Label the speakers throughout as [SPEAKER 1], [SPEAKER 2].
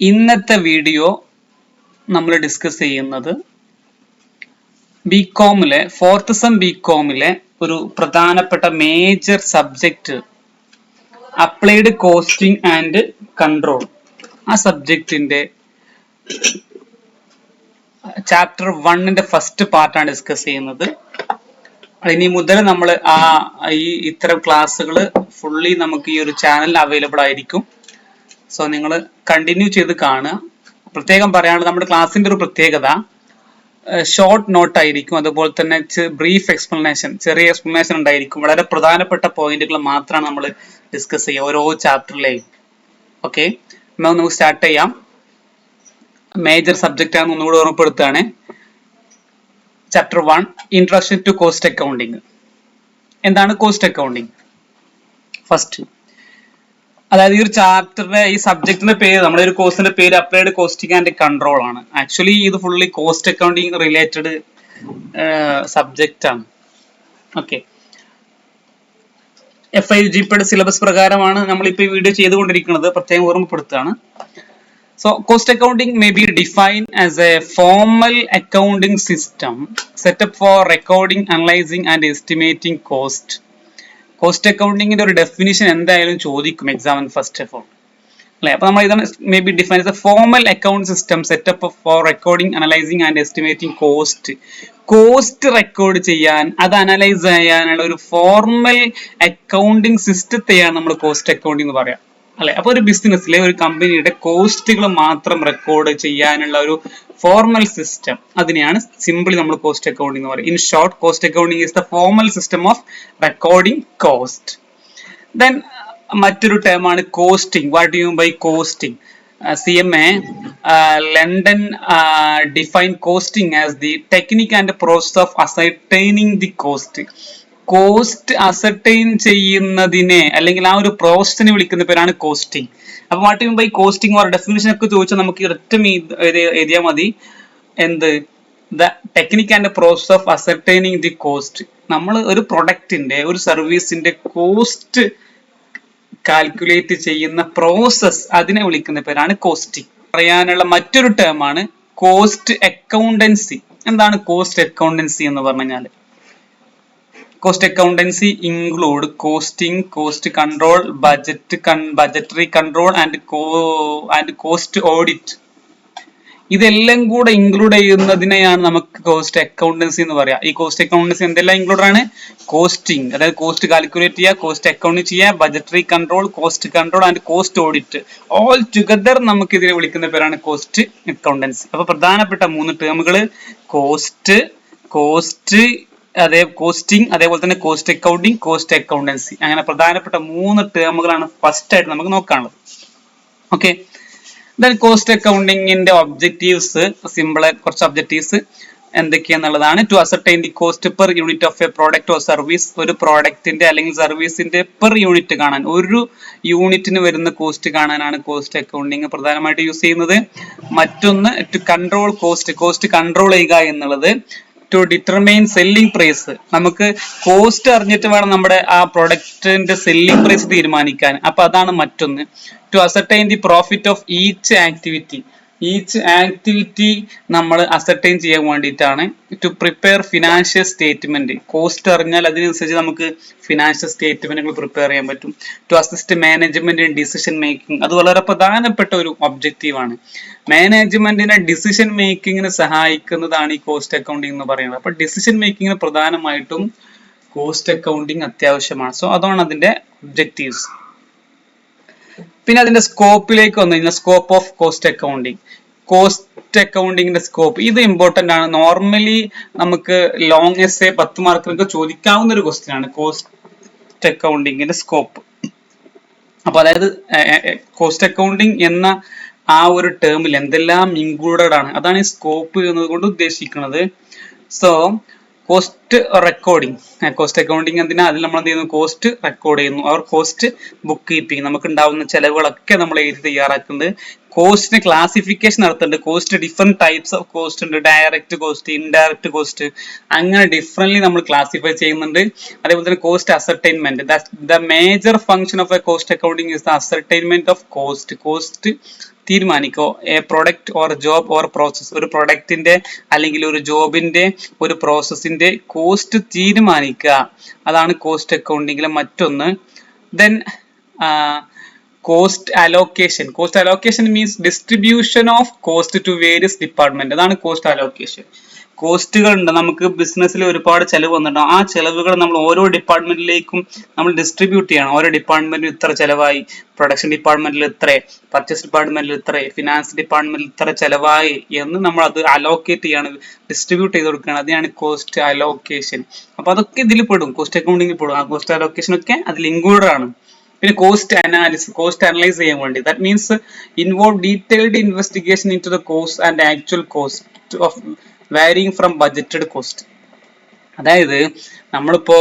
[SPEAKER 1] ഇന്നത്തെ വീഡിയോ നമ്മൾ ഡിസ്കസ് ചെയ്യുന്നത് ബി കോമിലെ ഫോർത്ത് സെം ബി കോമിലെ ഒരു പ്രധാനപ്പെട്ട major subject applied costing and control ആ സബ്ജക്റ്റിന്റെ ചാപ്റ്റർ വണ്ണിന്റെ ഫസ്റ്റ് പാർട്ടാണ് ഡിസ്കസ് ചെയ്യുന്നത്. ഇനി മുതൽ നമ്മൾ ആ ഈ ഇത്തരം ക്ലാസ്സുകൾ ഫുള്ളി നമുക്ക് ഈ ഒരു ചാനലിൽ അവൈലബിൾ ആയിരിക്കും. സോ നിങ്ങൾ കണ്ടിന്യൂ ചെയ്ത് കാണുക. പ്രത്യേകം പറയാനുള്ളത് നമ്മുടെ ക്ലാസ്സിന്റെ ഒരു പ്രത്യേകത ഷോർട്ട് നോട്ട് ആയിരിക്കും. അതുപോലെ തന്നെ ബ്രീഫ് എക്സ്പ്ലനേഷൻ ചെറിയ എക്സ്പ്ലനേഷൻ ഉണ്ടായിരിക്കും. വളരെ പ്രധാനപ്പെട്ട പോയിന്റുകൾ മാത്രമാണ് നമ്മൾ ഡിസ്കസ് ചെയ്യുക ഓരോ ചാപ്റ്ററിലെയും ഓക്കെ എന്നാൽ നമുക്ക് സ്റ്റാർട്ട് ചെയ്യാം. മേജർ സബ്ജക്റ്റ് ആണെന്ന് ഒന്നുകൂടി ഓർമ്മപ്പെടുത്തുകയാണ്. Chapter one introduction to cost accounting എന്താണ് കോസ്റ്റ് അക്കൗണ്ടിങ് ഫസ്റ്റ് അതായത് ഈ ഒരു ചാപ്റ്ററിന്റെ ഈ സബ്ജക്റ്റിന്റെ പേര് നമ്മുടെ ഒരു കോഴ്സിന്റെ പേര് അപ്ലൈഡ് കോസ്റ്റിംഗ് ആൻഡ് കൺട്രോൾ ആണ്. ആക്ച്വലി ഇത് fully cost accounting related subject ആണ്. ഓക്കെ എഫ് ഐ ജി പിയുടെ സിലബസ് പ്രകാരമാണ് നമ്മൾ ഇപ്പോൾ ഈ വീഡിയോ ചെയ്തുകൊണ്ടിരിക്കുന്നത്. പ്രത്യേകം ഓർമ്മപ്പെടുത്തുകയാണ്. So cost accounting may be define as a formal accounting system setup for recording analysing and estimating cost. Cost അക്കൗണ്ടിങ്ങിന്റെ ഒരു ഡെഫിനിഷൻ എന്തായാലും ചോദിക്കും എക്സാമിന് ഫസ്റ്റ് ഓഫ് ഓൾ അല്ലെ? അപ്പൊ നമ്മൾ ഇതാണ് may be define a formal account system setup for recording analysing and estimating cost cost record ചെയ്യാൻ അത് അനലൈസ് ചെയ്യാനുള്ള ഒരു ഫോർമൽ അക്കൗണ്ടിങ് സിസ്റ്റത്തെയാണ് നമ്മൾ കോസ്റ്റ് അക്കൗണ്ടിങ് എന്ന് പറയാം. അല്ലെ? അപ്പൊ ഒരു ബിസിനസ്സിലെ ഒരു കമ്പനിയുടെ കോസ്റ്റുകൾ മാത്രം റെക്കോർഡ് ചെയ്യാനുള്ള ഒരു ഫോർമൽ സിസ്റ്റം അതിനെയാണ് സിമ്പിളി നമ്മൾ കോസ്റ്റ് അക്കൗണ്ടിംഗ് എന്ന് പറയുന്നത് in short cost accounting is the formal system of recording cost then മറ്റൊരു ടേം ആണ് costing what you by costing C M A London define costing as the technique and process of ascertaining the cost cost ascertain ചെയ്യുന്നതിനെ അല്ലെങ്കിൽ ആ ഒരു പ്രോസസ്സിനെ വിളിക്കുന്ന പേരാണ് costing അപ്പൊ what by costing or definition ഒക്കെ ചോദിച്ചാൽ നമുക്ക് ഒറ്റ എഴുതിയാൽ മതി. എന്ത്? The technique and process of ascertaining the cost നമ്മൾ ഒരു പ്രൊഡക്റ്റിന്റെ ഒരു സർവീസിന്റെ കോസ്റ്റ് കാൽക്കുലേറ്റ് ചെയ്യുന്ന പ്രോസസ് അതിനെ വിളിക്കുന്ന പേരാണ് കോസ്റ്റിംഗ് പറയാനുള്ള മറ്റൊരു ടേം ആണ് കോസ്റ്റ് അക്കൗണ്ടൻസി എന്താണ് കോസ്റ്റ് അക്കൗണ്ടൻസി എന്ന് പറഞ്ഞു കഴിഞ്ഞാൽ cost accountancy include costing cost control budget budgetary control and and cost audit ഇതെല്ലാം കൂടെ ഇൻക്ലൂഡ് ചെയ്യുന്നതിനെയാണ് നമുക്ക് കോസ്റ്റ് അക്കൗണ്ടൻസി എന്ന് പറയാം. ഈ കോസ്റ്റ് അക്കൗണ്ടൻസി എന്തെല്ലാം ഇൻക്ലൂഡ് ആണ്? കോസ്റ്റിംഗ് അതായത് കോസ്റ്റ് കാൽക്കുലേറ്റ് ചെയ്യുക കോസ്റ്റ് അക്കൗണ്ട് ചെയ്യുക budgetary control cost control and cost audit all together നമുക്ക് ഇതിനെ വിളിക്കുന്ന പേരാണ് കോസ്റ്റ് അക്കൗണ്ടൻസി അപ്പൊ പ്രധാനപ്പെട്ട മൂന്ന് ടേമുകൾ കോസ്റ്റ് കോസ്റ്റ് അതേ കോസ്റ്റിംഗ് അതേപോലെ തന്നെ കോസ്റ്റ് അക്കൗണ്ടിങ് കോസ്റ്റ് അക്കൗണ്ടൻസി അങ്ങനെ പ്രധാനപ്പെട്ട മൂന്ന് ടേമുകളാണ് ഫസ്റ്റ് ആയിട്ട് നമുക്ക് നോക്കാനുള്ളത്. ഓക്കെ ദെൻ കോസ്റ്റ് അക്കൗണ്ടിങ്ങിന്റെ ഒബ്ജക്റ്റീവ്സ് സിമ്പിൾ കുറച്ച് objectives എന്തൊക്കെയാന്നുള്ളതാണ്. To ascertain the cost per unit of a product or service ഒരു പ്രോഡക്റ്റിന്റെ അല്ലെങ്കിൽ സർവീസിന്റെ പെർ യൂണിറ്റ് കാണാൻ ഒരു യൂണിറ്റിന് വരുന്ന കോസ്റ്റ് കാണാനാണ് കോസ്റ്റ് അക്കൗണ്ടിങ് പ്രധാനമായിട്ട് യൂസ് ചെയ്യുന്നത്. മറ്റൊന്ന് to control cost cost control ചെയ്യുക എന്നുള്ളത് ടു ഡിറ്റർമൈൻ സെല്ലിംഗ് പ്രൈസ് നമുക്ക് കോസ്റ്റ് അറിഞ്ഞിട്ട് വേണം നമ്മുടെ ആ പ്രൊഡക്റ്റിന്റെ സെല്ലിംഗ് പ്രൈസ് തീരുമാനിക്കാൻ. അപ്പൊ അതാണ് മറ്റൊന്ന്. To ascertain the profit of each activity each activity നമ്മൾ അസർട്ടൈൻ ചെയ്യാൻ വേണ്ടിയിട്ടാണ് to prepare financial statement cost അറിഞ്ഞാൽ അതിനനുസരിച്ച് നമുക്ക് ഫിനാൻഷ്യൽ സ്റ്റേറ്റ്മെന്റുകൾ പ്രിപ്പയർ ചെയ്യാൻ പറ്റും. To assist management in decision making അത് വളരെ പ്രധാനപ്പെട്ട ഒരു ഒബ്ജക്റ്റീവ് ആണ്. മാനേജ്മെന്റിനെ ഡിസിഷൻ മേക്കിങ്ങിന് സഹായിക്കുന്നതാണ് ഈ കോസ്റ്റ് അക്കൗണ്ടിങ് എന്ന് പറയുന്നത്. അപ്പൊ ഡിസിഷൻ മേക്കിങ്ങിന് പ്രധാനമായിട്ടും കോസ്റ്റ് അക്കൗണ്ടിങ് അത്യാവശ്യമാണ്. സോ അതാണ് അതിന്റെ ഒബ്ജക്റ്റീവ്സ് പിന്നെ അതിന്റെ സ്കോപ്പിലേക്ക് വന്നു. കഴിഞ്ഞാൽ scope of cost accounting cost അക്കൗണ്ടിങ്ങിന്റെ scope ഇത് ഇമ്പോർട്ടന്റ് ആണ്. നോർമലി നമുക്ക് ലോങ് എസ് എ പത്ത് മാർക്കിനൊക്കെ ചോദിക്കാവുന്ന ഒരു ക്വസ്റ്റ്യൻ ആണ് കോസ്റ്റ് അക്കൗണ്ടിങ്ങിന്റെ സ്കോപ്പ് അപ്പൊ അതായത് കോസ്റ്റ് അക്കൗണ്ടിങ് എന്ന ആ ഒരു ടേമിൽ എന്തെല്ലാം ഇൻക്ലൂഡഡ് ആണ്. അതാണ് ഈ സ്കോപ്പ് എന്നതുകൊണ്ട് ഉദ്ദേശിക്കുന്നത്. So cost recording cost accounting എന്തിനാ? അതിൽ നമ്മൾ എന്ത് ചെയ്യുന്നു? കോസ്റ്റ് റെക്കോർഡ് ചെയ്യുന്നു. അവർ കോസ്റ്റ് ബുക്ക് കീപ്പിംഗ് നമുക്ക് ഉണ്ടാവുന്ന ചെലവുകളൊക്കെ നമ്മൾ എഴുതി തയ്യാറാക്കുന്നുണ്ട് കോസ്റ്റിന് ക്ലാസിഫിക്കേഷൻ നടത്തുന്നുണ്ട്. Cost different types of cost ഉണ്ട്. ഡയറക്റ്റ് കോസ്റ്റ് ഇൻഡയറക്റ്റ് കോസ്റ്റ് അങ്ങനെ ഡിഫറെന്റ്ലി നമ്മൾ ക്ലാസിഫൈ ചെയ്യുന്നുണ്ട്. അതേപോലെ തന്നെ cost ascertainment the major function of a cost accounting is the ascertainment of cost cost തീരുമാനിക്കോ? A product or job or process ഒരു പ്രൊഡക്റ്റിന്റെ അല്ലെങ്കിൽ ഒരു ജോബിന്റെ ഒരു പ്രോസസ്സിന്റെ കോസ്റ്റ് തീരുമാനിക്കുക. അതാണ് കോസ്റ്റ് അക്കൗണ്ടിങ്ങിലെ മറ്റൊന്ന്. Then cost allocation cost allocation means distribution of cost to various department അതാണ് കോസ്റ്റ് അലോക്കേഷൻ കോസ്റ്റുകൾ ഉണ്ട് നമുക്ക് ബിസിനസ്സിൽ ഒരുപാട് ചെലവ് വന്നിട്ടുണ്ടാവും ആ ചെലവുകൾ നമ്മൾ ഓരോ ഡിപ്പാർട്ട്മെന്റിലേക്കും നമ്മൾ ഡിസ്ട്രിബ്യൂട്ട് ചെയ്യണം. ഓരോ ഡിപ്പാർട്ട്മെന്റിൽ ഇത്ര ചെലവായി. പ്രൊഡക്ഷൻ ഡിപ്പാർട്ട്മെന്റിൽ ഇത്ര പർച്ചേസ് ഡിപ്പാർട്ട്മെന്റിൽ ഇത്ര ഫിനാൻസ് ഡിപ്പാർട്ട്മെന്റിൽ ഇത്ര ചെലവായി എന്ന് നമ്മൾ അത് അലോക്കേറ്റ് ചെയ്യാണ് ഡിസ്ട്രിബ്യൂട്ട് ചെയ്ത് കൊടുക്കുകയാണ്. അതിനാണ് കോസ്റ്റ് അലോക്കേഷൻ അപ്പൊ അതൊക്കെ ഇതിൽ പെടും. കോസ്റ്റ് അക്കൗണ്ടിങ്ങിൽ പെടും. ആ കോസ്റ്റ് അലോക്കേഷൻ ഒക്കെ അതിൽ ഇൻക്ലൂഡഡ് ആണ്. പിന്നെ കോസ്റ്റ് അനാലിസിസ് കോസ്റ്റ് അനലൈസ് ചെയ്യാൻ വേണ്ടി. That means involve detailed investigation into the cost and actual cost of varying from budgeted cost അതായത് നമ്മളിപ്പോ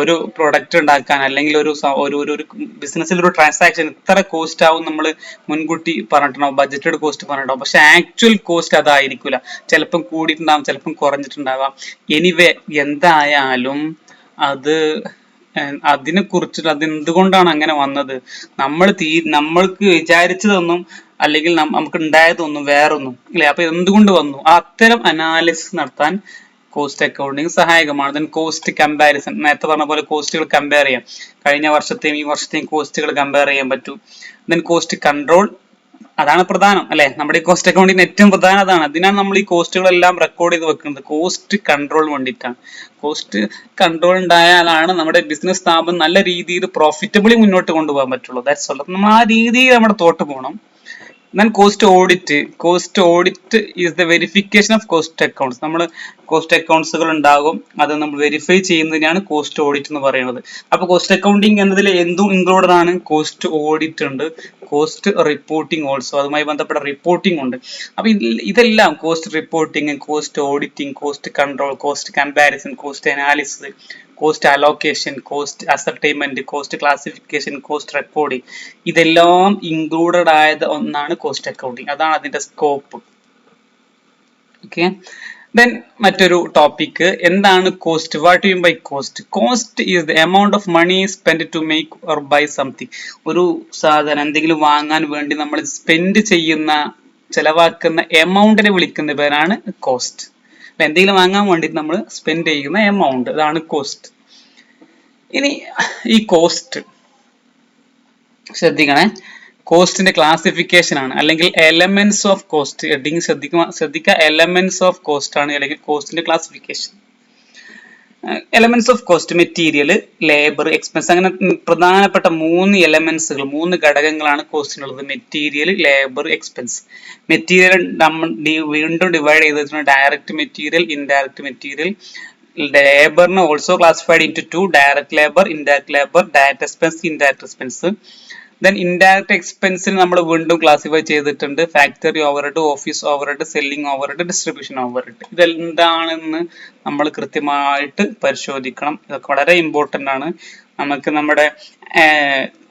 [SPEAKER 1] ഒരു പ്രൊഡക്റ്റ് ഉണ്ടാക്കാൻ അല്ലെങ്കിൽ ഒരു ഒരു ഒരു ബിസിനസ്സിൽ ഒരു ട്രാൻസാക്ഷൻ ഇത്ര കോസ്റ്റ് ആവും നമ്മൾ മുൻകൂട്ടി പറഞ്ഞിട്ടുണ്ടാവും ബജറ്റഡ് കോസ്റ്റ് പറഞ്ഞിട്ടുണ്ടാവും. പക്ഷെ ആക്ച്വൽ കോസ്റ്റ് അതായിരിക്കില്ല ചിലപ്പം കൂടിയിട്ടുണ്ടാവും ചിലപ്പം കുറഞ്ഞിട്ടുണ്ടാവാം. എനിവേ എന്തായാലും അത് അതിനെ കുറിച്ചിട്ട് അത് എന്തുകൊണ്ടാണ് അങ്ങനെ വന്നത്? നമ്മൾ തീ നമ്മൾക്ക് വിചാരിച്ചതൊന്നും അല്ലെങ്കിൽ നമുക്ക് ഉണ്ടായതൊന്നും വേറൊന്നും ഇല്ലേ? അപ്പൊ എന്തുകൊണ്ട് വന്നു? അത്തരം അനാലിസിസ് നടത്താൻ കോസ്റ്റ് അക്കൗണ്ടിങ് സഹായകമാണ്. ദെൻ കോസ്റ്റ് കമ്പാരിസൺ നേരത്തെ പറഞ്ഞ പോലെ കോസ്റ്റുകൾ കമ്പയർ ചെയ്യാം. കഴിഞ്ഞ വർഷത്തെയും ഈ വർഷത്തെയും കോസ്റ്റുകൾ കമ്പയർ ചെയ്യാൻ പറ്റും. ദെൻ കോസ്റ്റ് കൺട്രോൾ അതാണ് പ്രധാനം അല്ലെ? നമ്മുടെ ഈ കോസ്റ്റ് അക്കൗണ്ടിന് ഏറ്റവും പ്രധാനം അതാണ്. അതിനാണ് നമ്മൾ ഈ കോസ്റ്റുകളെല്ലാം റെക്കോർഡ് ചെയ്ത് വെക്കുന്നത്. കോസ്റ്റ് കൺട്രോൾ വേണ്ടിയിട്ടാണ്. കോസ്റ്റ് കൺട്രോൾ ഉണ്ടായാലാണ് നമ്മുടെ ബിസിനസ് സ്ഥാപനം നല്ല രീതിയിൽ പ്രോഫിറ്റബിളി മുന്നോട്ട് കൊണ്ടുപോകാൻ പറ്റുള്ളൂ. ദാറ്റ്സ് ഓൾ നമ്മൾ ആ രീതിയിൽ നമ്മുടെ തോട്ട് പോകണം. Then cost audit cost audit is the verification of cost accounts നമ്മൾ കോസ്റ്റ് അക്കൗണ്ട്സുകൾ ഉണ്ടാകും. അത് നമ്മൾ വെരിഫൈ ചെയ്യുന്നതിനാണ് കോസ്റ്റ് ഓഡിറ്റ് എന്ന് പറയുന്നത്. അപ്പോൾ കോസ്റ്റ് അക്കൗണ്ടിങ് എന്നതിൽ എന്തും ഇൻക്ലൂഡഡ് ആണ്. കോസ്റ്റ് ഓഡിറ്റ് ഉണ്ട്. കോസ്റ്റ് റിപ്പോർട്ടിംഗ് ഓൾസോ അതുമായി ബന്ധപ്പെട്ട റിപ്പോർട്ടിംഗ് ഉണ്ട്. അപ്പോൾ ഇതെല്ലാം cost reporting cost auditing cost control cost comparison cost analysis cost allocation cost ascertainment cost classification cost recording ഇതെല്ലാം ഇൻക്ലൂഡഡ് ആയത് ഒന്നാണ് കോസ്റ്റ് അക്കൗണ്ടിങ് അതാണ് അതിന്റെ സ്കോപ്പ് ഓക്കെ ദെൻ മറ്റൊരു ടോപ്പിക് എന്താണ് cost what you by cost cost is the amount of money spend to make or buy something ഒരു സാധനം എന്തെങ്കിലും വാങ്ങാൻ വേണ്ടി നമ്മൾ സ്പെൻഡ് ചെയ്യുന്ന ചെലവാക്കുന്ന എമൗണ്ടിനെ വിളിക്കുന്ന പേരാണ് കോസ്റ്റ് അപ്പൊ എന്തെങ്കിലും വാങ്ങാൻ വേണ്ടി നമ്മൾ സ്പെൻഡ് ചെയ്യുന്ന എമൗണ്ട് ഇതാണ് കോസ്റ്റ് ഇനി ഈ കോസ്റ്റ് ശ്രദ്ധിക്കണേ. കോസ്റ്റിന്റെ ക്ലാസിഫിക്കേഷൻ ആണ്. അല്ലെങ്കിൽ എലമെന്റ്സ് ഓഫ് കോസ്റ്റ് ഹെഡിങ് ശ്രദ്ധിക്കുക ശ്രദ്ധിക്കുക. എലമെന്റ്സ് ഓഫ് കോസ്റ്റ് ആണ് അല്ലെങ്കിൽ കോസ്റ്റിന്റെ classification elements of cost material labour expense അങ്ങനെ പ്രധാനപ്പെട്ട മൂന്ന് എലമെന്റ്സുകൾ മൂന്ന് ഘടകങ്ങളാണ് കോസ്റ്റിനുള്ളത് മെറ്റീരിയൽ ലേബർ എക്സ്പെൻസ് മെറ്റീരിയൽ നമ്മൾ വീണ്ടും ഡിവൈഡ് ചെയ്തിട്ടുണ്ട് direct material indirect material ലേബറിന് also classified into two direct labour indirect labour direct expense indirect expense then indirect എക്സ്പെൻസിന് നമ്മൾ വീണ്ടും ക്ലാസിഫൈ ചെയ്തിട്ടുണ്ട്. Factory overhead office overhead selling overhead distribution overhead ഇതെന്താണെന്ന് നമ്മൾ കൃത്യമായിട്ട് പരിശോധിക്കണം. ഇതൊക്കെ വളരെ ഇമ്പോർട്ടന്റ് ആണ്. നമുക്ക് നമ്മുടെ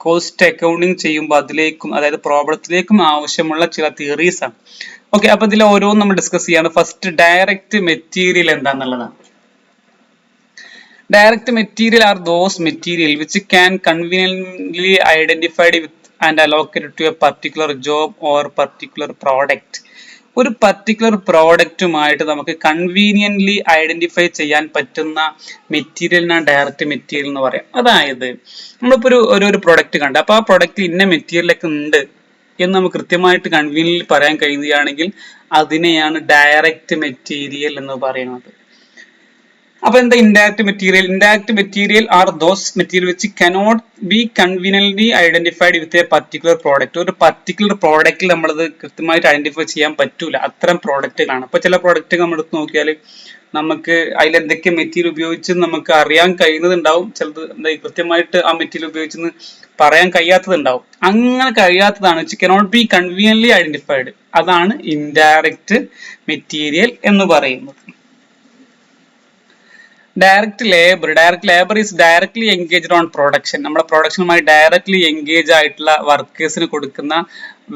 [SPEAKER 1] കോസ്റ്റ് അക്കൗണ്ടിങ് ചെയ്യുമ്പോൾ അതിലേക്കും അതായത് പ്രോബ്ലത്തിലേക്കും ആവശ്യമുള്ള ചില തിയറീസ് ആണ്. ഓക്കെ അപ്പൊ ഇതിൽ ഓരോന്നും നമ്മൾ ഡിസ്കസ് ചെയ്യാണ്. ഫസ്റ്റ് ഡയറക്റ്റ് മെറ്റീരിയൽ എന്താന്നുള്ളതാണ്. Direct material are those material which can conveniently identified with and allocated to a particular job or particular product ഒരു പർട്ടിക്കുലർ പ്രോഡക്റ്റുമായിട്ട് നമുക്ക് കൺവീനിയന്റ്ലി ഐഡന്റിഫൈ ചെയ്യാൻ പറ്റുന്ന മെറ്റീരിയലിനാണ് ഡയറക്റ്റ് മെറ്റീരിയൽ എന്ന് പറയാം. അതായത് നമ്മളിപ്പോൾ ഒരു ഒരു ഒരു പ്രൊഡക്റ്റ് കണ്ട്. അപ്പോൾ ആ പ്രൊഡക്റ്റ് ഇന്ന മെറ്റീരിയലൊക്കെ ഉണ്ട് എന്ന് നമുക്ക് കൃത്യമായിട്ട് കൺവീനിയന്റ് പറയാൻ കഴിയുകയാണെങ്കിൽ അതിനെയാണ് ഡയറക്റ്റ് മെറ്റീരിയൽ എന്ന് പറയുന്നത്. അപ്പൊ എന്താ indirect material indirect material are those material which cannot be conveniently identified with a particular product ഒരു പർട്ടിക്കുലർ പ്രോഡക്റ്റിൽ നമ്മളത് കൃത്യമായിട്ട് ഐഡന്റിഫൈ ചെയ്യാൻ പറ്റൂല. അത്തരം പ്രോഡക്റ്റുകളാണ് അപ്പൊ ചില പ്രോഡക്റ്റ് നമ്മൾ എടുത്ത് നോക്കിയാൽ നമുക്ക് അതിൽ എന്തൊക്കെ മെറ്റീരിയൽ ഉപയോഗിച്ച് നമുക്ക് അറിയാൻ കഴിയുന്നതുണ്ടാവും. ചിലത് എന്താ കൃത്യമായിട്ട് ആ മെറ്റീരിയൽ ഉപയോഗിച്ചെന്ന് പറയാൻ കഴിയാത്തതുണ്ടാവും. അങ്ങനെ കഴിയാത്തതാണ് which cannot be conveniently identified അതാണ് ഇൻഡയറക്റ്റ് മെറ്റീരിയൽ എന്ന് പറയുന്നത്. Direct labour direct labour is directly engaged on production നമ്മുടെ പ്രൊഡക്ഷനുമായി ഡയറക്ട്ലി എൻഗേജ് ആയിട്ടുള്ള വർക്കേഴ്സിന് കൊടുക്കുന്ന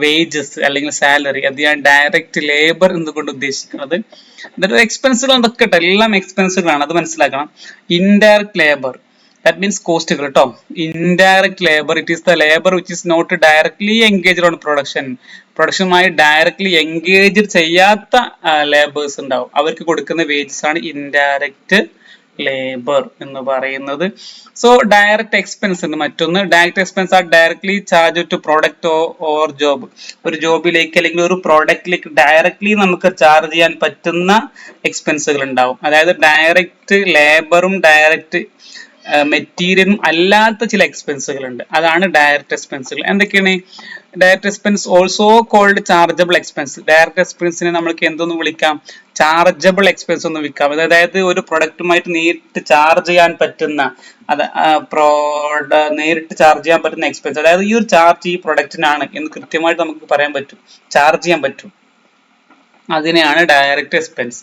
[SPEAKER 1] വേജസ് അല്ലെങ്കിൽ സാലറി അത് ഞാൻ ഡയറക്റ്റ് ലേബർ എന്നുകൊണ്ട് ഉദ്ദേശിക്കുന്നത്. എന്നിട്ട് എക്സ്പെൻസുകൾ എന്തൊക്കെ എല്ലാം എക്സ്പെൻസുകളാണ് അത് മനസ്സിലാക്കണം. ഇൻഡയറക്റ്റ് ലേബർ ദാറ്റ് മീൻസ് കോസ്റ്റുകൾ കേട്ടോ indirect labour it is the labour which is not directly engaged on production പ്രൊഡക്ഷനുമായി directly engage ചെയ്യാത്ത ലേബേഴ്സ് ഉണ്ടാവും. അവർക്ക് കൊടുക്കുന്ന വേജസ് ആണ് ഇൻഡയറക്റ്റ് ലേബർ എന്ന് പറയുന്നത്. സോ ഡയറക്റ്റ് എക്സ്പെൻസ് ഉണ്ട് മറ്റൊന്ന്. Direct expense are directly charge to product or job ഒരു ജോബിലേക്ക് അല്ലെങ്കിൽ ഒരു പ്രോഡക്റ്റിലേക്ക് ഡയറക്ട്ലി നമുക്ക് ചാർജ് ചെയ്യാൻ പറ്റുന്ന എക്സ്പെൻസുകൾ ഉണ്ടാവും അതായത് ഡയറക്റ്റ് ലേബറും ഡയറക്റ്റ് മെറ്റീരിയലും അല്ലാത്ത ചില എക്സ്പെൻസുകൾ ഉണ്ട് അതാണ് ഡയറക്റ്റ് എക്സ്പെൻസുകൾ എന്തൊക്കെയാണ്? Direct expense also called chargeable expense direct എക്സ്പെൻസിനെ നമ്മൾക്ക് എന്തൊന്ന് വിളിക്കാം? ചാർജബിൾ എക്സ്പെൻസ് എന്ന് വിൽക്കാം അതായത് ഒരു പ്രൊഡക്റ്റുമായിട്ട് നേരിട്ട് ചാർജ് ചെയ്യാൻ പറ്റുന്ന അത് പ്രോഡ നേരിട്ട് ചാർജ് ചെയ്യാൻ പറ്റുന്ന എക്സ്പെൻസ് അതായത് ഈ ഒരു ചാർജ് ഈ പ്രൊഡക്റ്റിനാണ് എന്ന് കൃത്യമായിട്ട് നമുക്ക് പറയാൻ പറ്റും. ചാർജ് ചെയ്യാൻ പറ്റും. അതിനെയാണ് direct expense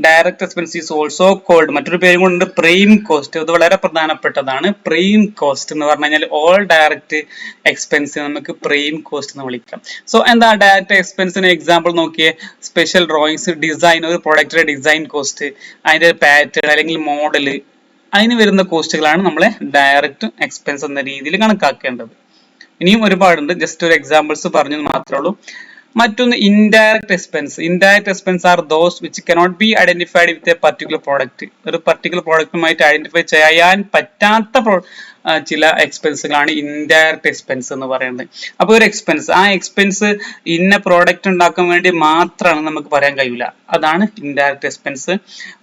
[SPEAKER 1] direct expense is also called മറ്റൊരു പേരും കൊണ്ട് പ്രൈം കോസ്റ്റ് ഇത് വളരെ പ്രധാനപ്പെട്ടതാണ്. പ്രൈം കോസ്റ്റ് എന്ന് പറഞ്ഞു കഴിഞ്ഞാൽ ഓൾ ഡയറക്റ്റ് എക്സ്പെൻസ് നമുക്ക് പ്രൈം കോസ്റ്റ് എന്ന് വിളിക്കാം. സോ എന്താ ഡയറക്റ്റ് എക്സ്പെൻസിന് എക്സാമ്പിൾ നോക്കിയേ? സ്പെഷ്യൽ ഡ്രോയിങ്സ് ഡിസൈൻ ഒരു പ്രൊഡക്റ്റിന്റെ ഡിസൈൻ കോസ്റ്റ് അതിന്റെ പാറ്റേൺ അല്ലെങ്കിൽ മോഡൽ അതിന് വരുന്ന കോസ്റ്റുകളാണ് നമ്മളെ ഡയറക്റ്റ് എക്സ്പെൻസ് എന്ന രീതിയിൽ കണക്കാക്കേണ്ടത്. ഇനിയും ഒരുപാടുണ്ട്. ജസ്റ്റ് ഒരു എക്സാമ്പിൾസ് പറഞ്ഞു മാത്രമേ ഉള്ളൂ. മറ്റൊന്ന് indirect expense indirect expense are those which cannot be identified with a particular product ഒരു പർട്ടിക്കുലർ പ്രോഡക്റ്റുമായിട്ട് ഐഡന്റിഫൈ ചെയ്യാൻ പറ്റാത്ത ചില എക്സ്പെൻസുകളാണ് ഇൻഡയറക്റ്റ് എക്സ്പെൻസ് എന്ന് പറയുന്നത്. അപ്പോൾ ഒരു എക്സ്പെൻസ് ആ എക്സ്പെൻസ് ഇന്ന പ്രോഡക്റ്റ് ഉണ്ടാക്കാൻ വേണ്ടി മാത്രമാണ് നമുക്ക് പറയാൻ കഴിയില്ല അതാണ് ഇൻഡയറക്റ്റ് എക്സ്പെൻസ്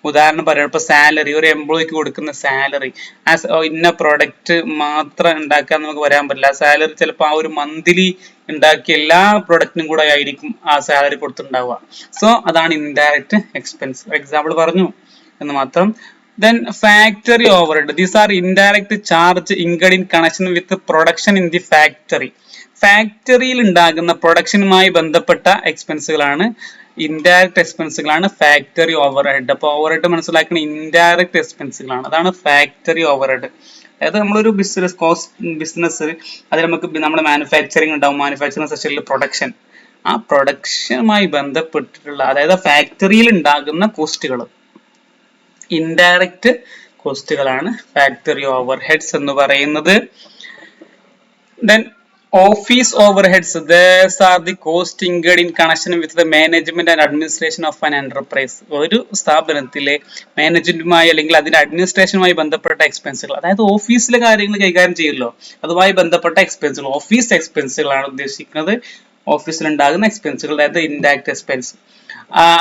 [SPEAKER 1] ഉദാഹരണം പറയാം ഇപ്പൊ സാലറി ഒരു എംപ്ലോയിക്ക് കൊടുക്കുന്ന സാലറി ആസ് ഇന്ന പ്രോഡക്റ്റ് മാത്രം ഉണ്ടാക്കാൻ നമുക്ക് പറയാൻ പറ്റില്ല. സാലറി ചിലപ്പോൾ ആ ഒരു മന്ത്ലി ഉണ്ടാക്കിയ എല്ലാ പ്രൊഡക്റ്റിനും കൂടെ ആയിരിക്കും ആ സാലറി കൊടുത്തിട്ടുണ്ടാവുക. സോ അതാണ് ഇൻഡയറക്റ്റ് എക്സ്പെൻസ് എക്സാമ്പിൾ പറഞ്ഞു എന്ന് മാത്രം. Then factory overhead these are indirect charge incurred in connection with production in the factory ഫാക്ടറിയിൽ ഉണ്ടാകുന്ന പ്രൊഡക്ഷനുമായി ബന്ധപ്പെട്ട എക്സ്പെൻസുകളാണ് ഇൻഡയറക്റ്റ് എക്സ്പെൻസുകളാണ് ഫാക്ടറി ഓവർ ഓവർഹെഡ് അപ്പോൾ ഓവർഹെഡ് മനസ്സിലാക്കുന്ന ഇൻഡയറക്ട് എക്സ്പെൻസുകളാണ് അതാണ് ഫാക്ടറി ഓവർ ഹെഡ് അതായത് നമ്മളൊരു ബിസിനസ് കോസ്റ്റ് ബിസിനസ് അതിൽ നമുക്ക് നമ്മുടെ മാനുഫാക്ചറിങ് ഉണ്ടാവും. മാനുഫാക്ചറിങ് സെക്ഷനിൽ പ്രൊഡക്ഷൻ ആ പ്രൊഡക്ഷനുമായി ബന്ധപ്പെട്ടിട്ടുള്ള അതായത് ഫാക്ടറിയിൽ ഉണ്ടാകുന്ന കോസ്റ്റുകൾ ഇൻഡയറക്റ്റ് കോസ്റ്റുകളാണ് ഫാക്ടറി ഓവർ ഹെഡ്സ് എന്ന് പറയുന്നത്. Then office overheads these are the cost incurred in connection with the management and administration of an enterprise. ഒരു സ്ഥാപനത്തിലെ മാനേജ്മെന്റുമായി അല്ലെങ്കിൽ അതിന്റെ അഡ്മിനിസ്ട്രേഷനുമായി ബന്ധപ്പെട്ട എക്സ്പെൻസുകൾ. അതായത് ഓഫീസിലെ കാര്യങ്ങൾ കൈകാര്യം ചെയ്യുമല്ലോ. അതുമായി ബന്ധപ്പെട്ട എക്സ്പെൻസുകൾ. ഓഫീസ് എക്സ്പെൻസുകളാണ് ഉദ്ദേശിക്കുന്നത്. ഓഫീസിൽ ഉണ്ടാകുന്ന എക്സ്പെൻസുകൾ അതായത് ഇൻഡാക്ട് എക്സ്പെൻസ്.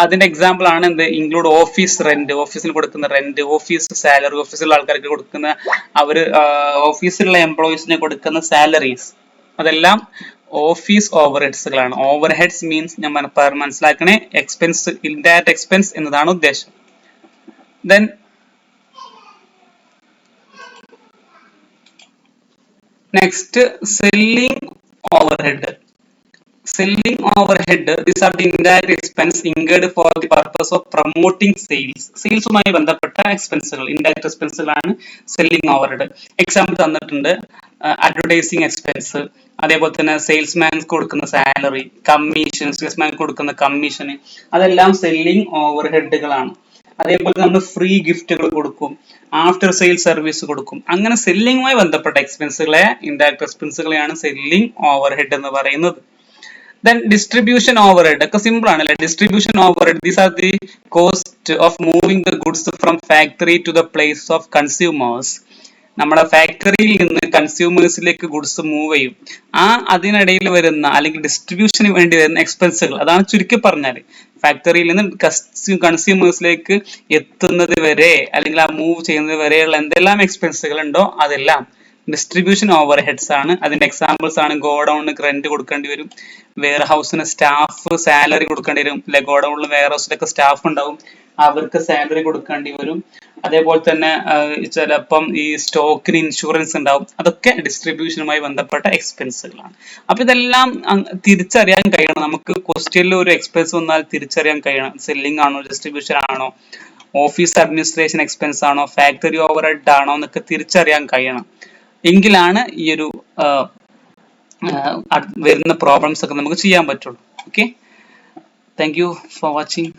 [SPEAKER 1] അതിന്റെ എക്സാമ്പിൾ ആണ് എന്ത്? ഇൻക്ലൂഡ് ഓഫീസ് റെന്റ് ഓഫീസിൽ കൊടുക്കുന്ന റെന്റ് ഓഫീസ് സാലറി ഓഫീസിലുള്ള ആൾക്കാർക്ക് കൊടുക്കുന്ന അവർ ഓഫീസിലുള്ള എംപ്ലോയീസിന് കൊടുക്കുന്ന സാലറീസ്. അതെല്ലാം ഓഫീസ് ഓവർ ഹെഡ്സുകളാണ് ഓവർ ഹെഡ്സ് മീൻസ് ഞാൻ മനസ്സിലാക്കണേ എക്സ്പെൻസ് ഇൻഡയറക്റ്റ് എക്സ്പെൻസ് എന്നതാണ് ഉദ്ദേശം. Then next selling overhead selling overhead these are the indirect expense incurred for the purpose of promoting sales സെയിൽസുമായി ബന്ധപ്പെട്ട എക്സ്പെൻസുകൾ ഇൻഡയറക്ട് എക്സ്പെൻസുകളാണ് സെല്ലിംഗ് ഓവർഹെഡ് എക്സാമ്പിൾ തന്നിട്ടുണ്ട് അഡ്വർടൈസിങ് എക്സ്പെൻസ് അതേപോലെ തന്നെ സെയിൽസ്മാൻ കൊടുക്കുന്ന സാലറി കമ്മീഷൻ സെയിൽസ്മാൻ കൊടുക്കുന്ന കമ്മീഷൻ അതെല്ലാം സെല്ലിംഗ് ഓവർഹെഡുകളാണ് അതേപോലെ നമ്മൾ ഫ്രീ ഗിഫ്റ്റുകൾ കൊടുക്കും ആഫ്റ്റർ സെയിൽ സർവീസ് കൊടുക്കും. അങ്ങനെ സെല്ലിംഗുമായി ബന്ധപ്പെട്ട എക്സ്പെൻസുകളെ ഇൻഡയറക്ട് എക്സ്പെൻസുകളെയാണ് സെല്ലിംഗ് ഓവർഹെഡ് എന്ന് പറയുന്നത്. ദെൻ ഡിസ്ട്രിബ്യൂഷൻ ഓവർഹെഡ് ഒക്കെ സിമ്പിൾ ആണല്ലേ distribution overhead. These are the cost of moving the goods from factory to the place നമ്മുടെ ഫാക്ടറിയിൽ നിന്ന് കൺസ്യൂമേഴ്സിലേക്ക് ഗുഡ്സ് മൂവ് ചെയ്യും. ആ അതിനിടയിൽ വരുന്ന അല്ലെങ്കിൽ ഡിസ്ട്രിബ്യൂഷന് വേണ്ടി വരുന്ന എക്സ്പെൻസുകൾ അതാണ് ചുരുക്കി പറഞ്ഞാൽ ഫാക്ടറിയിൽ നിന്ന് കൺസ്യൂമേഴ്സിലേക്ക് എത്തുന്നത് വരെ അല്ലെങ്കിൽ ആ മൂവ് ചെയ്യുന്നത് വരെയുള്ള എന്തെല്ലാം എക്സ്പെൻസുകൾ ഉണ്ടോ അതെല്ലാം. ഡിസ്ട്രിബ്യൂഷൻ ഓവർ ഹെഡ്സ് ആണ്. അതിന്റെ എക്സാമ്പിൾസ് ആണ്. ഗോഡൌണിന് റെന്റ് കൊടുക്കേണ്ടി വരും. വെയർ ഹൗസിന് സ്റ്റാഫ് സാലറി കൊടുക്കേണ്ടി വരും. അല്ലെ ഗോഡൌണിൽ വെയർ ഹൗസിലൊക്കെ സ്റ്റാഫ് ഉണ്ടാവും. അവർക്ക് സാലറി കൊടുക്കേണ്ടി വരും. അതേപോലെ തന്നെ ചിലപ്പം ഈ സ്റ്റോക്കിന് ഇൻഷുറൻസ് ഉണ്ടാവും. അതൊക്കെ ഡിസ്ട്രിബ്യൂഷനുമായി ബന്ധപ്പെട്ട എക്സ്പെൻസുകളാണ് അപ്പൊ ഇതെല്ലാം തിരിച്ചറിയാൻ കഴിയണം. നമുക്ക് ക്വസ്റ്റ്യനിൽ ഒരു എക്സ്പെൻസ് വന്നാൽ തിരിച്ചറിയാൻ കഴിയണം. സെല്ലിംഗ് ആണോ ഡിസ്ട്രിബ്യൂഷൻ ആണോ ഓഫീസ് അഡ്മിനിസ്ട്രേഷൻ എക്സ്പെൻസ് ആണോ ഫാക്ടറി ഓവർ ഹെഡ് ആണോ എന്നൊക്കെ തിരിച്ചറിയാൻ കഴിയണം. എങ്കിലാണ് ഈ ഒരു വരുന്ന പ്രോബ്ലംസ് ഒക്കെ നമുക്ക് ചെയ്യാൻ പറ്റുള്ളൂ. Okay thank you for watching